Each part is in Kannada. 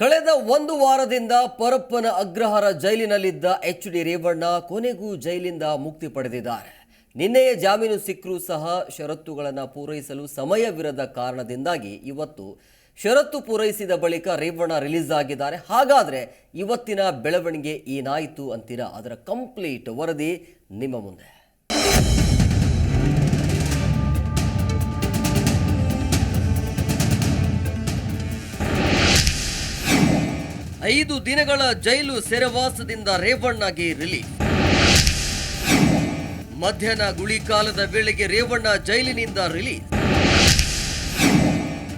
ಕಳೆದ ಒಂದು ವಾರದಿಂದ ಪರಪ್ಪನ ಅಗ್ರಹಾರ ಜೈಲಿನಲ್ಲಿದ್ದ ಎಚ್ ಡಿ ರೇವಣ್ಣ ಕೊನೆಗೂ ಜೈಲಿಂದ ಮುಕ್ತಿ ಪಡೆದಿದ್ದಾರೆ. ನಿನ್ನೆಯೇ ಜಾಮೀನು ಸಿಕ್ಕರೂ ಸಹ ಷರತ್ತುಗಳನ್ನು ಪೂರೈಸಲು ಸಮಯವಿರದ ಕಾರಣದಿಂದಾಗಿ ಇವತ್ತು ಷರತ್ತು ಪೂರೈಸಿದ ಬಳಿಕ ರೇವಣ್ಣ ರಿಲೀಸ್ ಆಗಿದ್ದಾರೆ. ಹಾಗಾದರೆ ಇವತ್ತಿನ ಬೆಳವಣಿಗೆ ಏನಾಯಿತು ಅಂತೀರಾ? ಅದರ ಕಂಪ್ಲೀಟ್ ವರದಿ ನಿಮ್ಮ ಮುಂದೆ. ಐದು ದಿನಗಳ ಜೈಲು ಸೆರೆವಾಸದಿಂದ ರೇವಣ್ಣಗೆ ರಿಲೀಫ್. ಮಧ್ಯಾಹ್ನ ಗುಳಿಕಾಲದ ವೇಳೆಗೆ ರೇವಣ್ಣ ಜೈಲಿನಿಂದ ರಿಲೀಸ್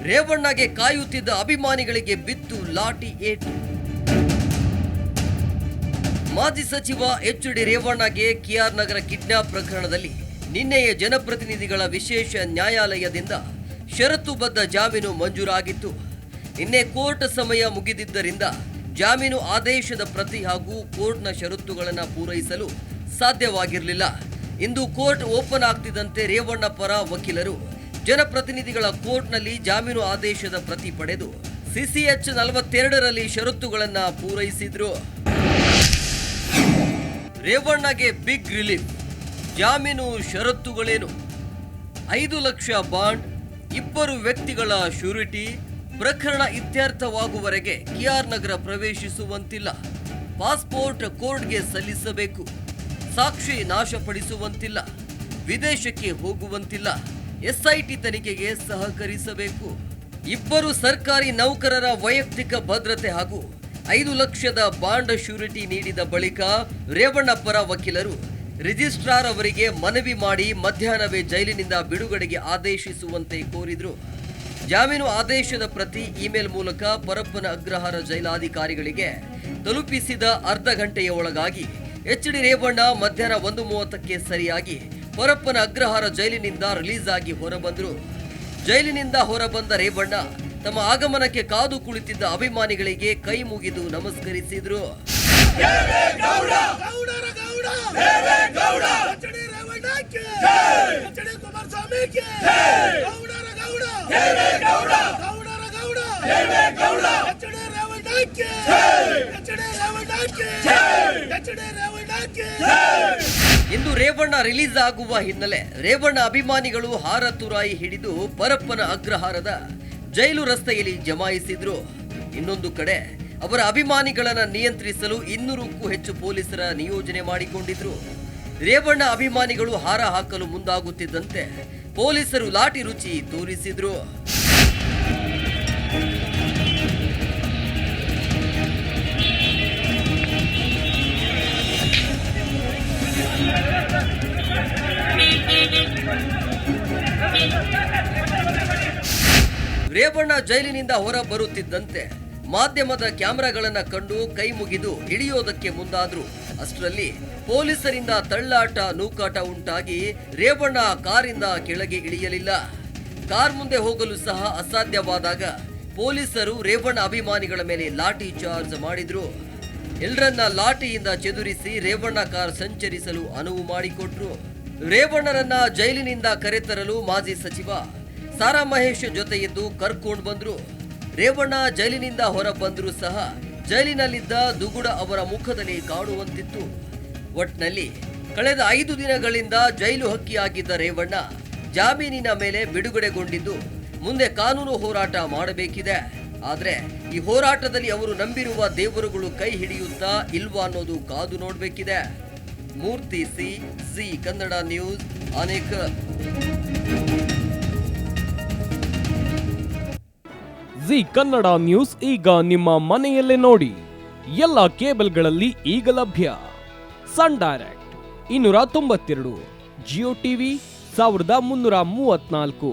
ರೇವಣ್ಣಗೆ ಕಾಯುತ್ತಿದ್ದ ಅಭಿಮಾನಿಗಳಿಗೆ ಬಿತ್ತು ಲಾಠಿ ಏಟು. ಮಾಜಿ ಸಚಿವ ಎಚ್ ಡಿ ರೇವಣ್ಣಗೆ ಕೆಆರ್ ನಗರ ಕಿಡ್ನಾಪ್ ಪ್ರಕರಣದಲ್ಲಿ ನಿನ್ನೆಯ ಜನಪ್ರತಿನಿಧಿಗಳ ವಿಶೇಷ ನ್ಯಾಯಾಲಯದಿಂದ ಷರತ್ತುಬದ್ಧ ಜಾಮೀನು ಮಂಜೂರಾಗಿತ್ತು. ನಿನ್ನೆ ಕೋರ್ಟ್ ಸಮಯ ಮುಗಿದಿದ್ದರಿಂದ ಜಾಮೀನು ಆದೇಶದ ಪ್ರತಿ ಹಾಗೂ ಕೋರ್ಟ್ನ ಷರತ್ತುಗಳನ್ನು ಪೂರೈಸಲು ಸಾಧ್ಯವಾಗಿರಲಿಲ್ಲ. ಇಂದು ಕೋರ್ಟ್ ಓಪನ್ ಆಗ್ತಿದ್ದಂತೆ ರೇವಣ್ಣ ಪರ ವಕೀಲರು ಜನಪ್ರತಿನಿಧಿಗಳ ಕೋರ್ಟ್ನಲ್ಲಿ ಜಾಮೀನು ಆದೇಶದ ಪ್ರತಿ ಪಡೆದು ಸಿಸಿಎಚ್ ನಲವತ್ತೆರಡರಲ್ಲಿ ಷರತ್ತುಗಳನ್ನು ಪೂರೈಸಿದ್ರು. ರೇವಣ್ಣಗೆ ಬಿಗ್ ರಿಲೀಫ್, ಜಾಮೀನು ಷರತ್ತುಗಳೇನು? ಐದು ಲಕ್ಷ ಬಾಂಡ್, ಇಬ್ಬರು ವ್ಯಕ್ತಿಗಳ ಶ್ಯೂರಿಟಿ ಪ್ರಕರಣ ಇತ್ಯರ್ಥವಾಗುವವರೆಗೆ ಕೆಆರ್ ನಗರ ಪ್ರವೇಶಿಸುವಂತಿಲ್ಲ. ಪಾಸ್ಪೋರ್ಟ್ ಕೋರ್ಟ್ಗೆ ಸಲ್ಲಿಸಬೇಕು. ಸಾಕ್ಷಿ ನಾಶಪಡಿಸುವಂತಿಲ್ಲ. ವಿದೇಶಕ್ಕೆ ಹೋಗುವಂತಿಲ್ಲ. ಎಸ್ಐಟಿ ತನಿಖೆಗೆ ಸಹಕರಿಸಬೇಕು. ಇಬ್ಬರು ಸರ್ಕಾರಿ ನೌಕರರ ವೈಯಕ್ತಿಕ ಭದ್ರತೆ ಹಾಗೂ ಐದು ಲಕ್ಷದ ಬಾಂಡ್ ಶ್ಯೂರಿಟಿ ನೀಡಿದ ಬಳಿಕ ರೇವಣ್ಣಪ್ಪರ ಪರ ವಕೀಲರು ರಿಜಿಸ್ಟ್ರಾರ್ ಅವರಿಗೆ ಮನವಿ ಮಾಡಿ ಮಧ್ಯಾಹ್ನವೇ ಜೈಲಿನಿಂದ ಬಿಡುಗಡೆಗೆ ಆದೇಶಿಸುವಂತೆ ಕೋರಿದ್ರು. ಜಾಮೀನು ಆದೇಶದ ಪ್ರತಿ ಇಮೇಲ್ ಮೂಲಕ ಪರಪ್ಪನ ಅಗ್ರಹಾರ ಜೈಲಾಧಿಕಾರಿಗಳಿಗೆ ತಲುಪಿಸಿದ ಅರ್ಧ ಗಂಟೆಯ ಒಳಗಾಗಿ ಎಚ್ ಡಿ ರೇವಣ್ಣ ಮಧ್ಯಾಹ್ನ ಒಂದು ಮೂವತ್ತಕ್ಕೆ ಸರಿಯಾಗಿ ಪರಪ್ಪನ ಅಗ್ರಹಾರ ಜೈಲಿನಿಂದ ರಿಲೀಸ್ ಆಗಿ ಹೊರಬಂದರು. ಜೈಲಿನಿಂದ ಹೊರಬಂದ ರೇವಣ್ಣ ತಮ್ಮ ಆಗಮನಕ್ಕೆ ಕಾದು ಕುಳಿತಿದ್ದ ಅಭಿಮಾನಿಗಳಿಗೆ ಕೈ ಮುಗಿದು ನಮಸ್ಕರಿಸಿದ್ರು ಗೌಡರ ಗೌಡ ಗೌಡ ಎಚ್ ಡಿ ರೇವಣ್ಣಕ್ಕೆ ಎಚ್ ಡಿ ಕುಮಾರಸ್ವಾಮಿಗೆ ಗೌಡರ ಗೌಡ ಗೌಡ ಗೌಡರ ಗೌಡ ಗೌಡ ಎಚ್ ಡಿ ರೇವಣ್ಣಕ್ಕೆ ಎಚ್ ಡಿ ರೇವಣ್ಣಕ್ಕೆ ಎಚ್ ಡಿ ರೇವಣ್ಣಕ್ಕೆ ಇಂದು ರೇವಣ್ಣ ರಿಲೀಸ್ ಆಗುವ ಹಿನ್ನೆಲೆ ರೇವಣ್ಣ ಅಭಿಮಾನಿಗಳು ಹಾರ ತುರಾಯಿ ಹಿಡಿದು ಪರಪ್ಪನ ಅಗ್ರಹಾರದ ಜೈಲು ರಸ್ತೆಯಲ್ಲಿ ಜಮಾಯಿಸಿದ್ರು. ಇನ್ನೊಂದು ಕಡೆ ಅವರ ಅಭಿಮಾನಿಗಳನ್ನ ನಿಯಂತ್ರಿಸಲು ಇನ್ನೂರಕ್ಕೂ ಹೆಚ್ಚು ಪೊಲೀಸರ ನಿಯೋಜನೆ ಮಾಡಿಕೊಂಡಿದ್ರು. ರೇವಣ್ಣ ಅಭಿಮಾನಿಗಳು ಹಾರ ಹಾಕಲು ಮುಂದಾಗುತ್ತಿದ್ದಂತೆ ಪೊಲೀಸರು ಲಾಠಿ ರುಚಿ ತೋರಿಸಿದ್ರು. ರೇವಣ್ಣ ಜೈಲಿನಿಂದ ಹೊರ ಬರುತ್ತಿದ್ದಂತೆ ಮಾಧ್ಯಮದ ಕ್ಯಾಮೆರಾಗಳನ್ನ ಕಂಡು ಕೈ ಮುಗಿದು ಇಳಿಯೋದಕ್ಕೆ ಮುಂದಾದ್ರು. ಅಷ್ಟರಲ್ಲಿ ಪೊಲೀಸರಿಂದ ತಳ್ಳಾಟ ನೂಕಾಟ ಉಂಟಾಗಿ ರೇವಣ್ಣ ಕಾರಿಂದ ಕೆಳಗೆ ಇಳಿಯಲಿಲ್ಲ. ಕಾರ್ ಮುಂದೆ ಹೋಗಲು ಸಹ ಅಸಾಧ್ಯವಾದಾಗ ಪೊಲೀಸರು ರೇವಣ್ಣ ಅಭಿಮಾನಿಗಳ ಮೇಲೆ ಲಾಠಿ ಚಾರ್ಜ್ ಮಾಡಿದ್ರು. ಎಲ್ಲರನ್ನ ಲಾಠಿಯಿಂದ ಚದುರಿಸಿ ರೇವಣ್ಣ ಕಾರ್ ಸಂಚರಿಸಲು ಅನುವು ಮಾಡಿಕೊಟ್ರು. ರೇವಣ್ಣರನ್ನ ಜೈಲಿನಿಂದ ಕರೆತರಲು ಮಾಜಿ ಸಚಿವ ಸಾರಾ ಮಹೇಶ್ ಜೊತೆ ಎದ್ದು ಕರ್ಕೊಂಡು ಬಂದ್ರು. ರೇವಣ್ಣ ಜೈಲಿನಿಂದ ಹೊರ ಬಂದರೂ ಸಹ ಜೈಲಿನಲ್ಲಿದ್ದ ದುಗುಡ ಅವರ ಮುಖದಲ್ಲಿ ಕಾಣುವಂತಿತ್ತು ಒಟ್ನಲ್ಲಿ ಕಳೆದ ಐದು ದಿನಗಳಿಂದ ಜೈಲು ಹಕ್ಕಿಯಾಗಿದ್ದ ರೇವಣ್ಣ ಜಾಮೀನಿನ ಮೇಲೆ ಬಿಡುಗಡೆಗೊಂಡಿದ್ದು. ಮುಂದೆ ಕಾನೂನು ಹೋರಾಟ ಮಾಡಬೇಕಿದೆ. ಆದರೆ ಈ ಹೋರಾಟದಲ್ಲಿ ಅವರು ನಂಬಿರುವ ದೇವರುಗಳು ಕೈ ಹಿಡಿಯುತ್ತಾ ಇಲ್ವಾ ಅನ್ನೋದು ಕಾದು ನೋಡಬೇಕಿದೆ. Murthy C C Kannada news ಅನೇಕ ಜಿ ಕನ್ನಡ ನ್ಯೂಸ್ ಈಗ ನಿಮ್ಮ ಮನೆಯಲ್ಲೇ ನೋಡಿ. ಎಲ್ಲ ಕೇಬಲ್ಗಳಲ್ಲಿ ಈಗ ಲಭ್ಯ. ಸನ್ ಡೈರೆಕ್ಟ್, ಇನ್ನೂರ ತೊಂಬತ್ತೆರಡು, ಜಿಯೋ ಟಿವಿ, ಸಾವಿರದ ಮುನ್ನೂರ ಮೂವತ್ನಾಲ್ಕು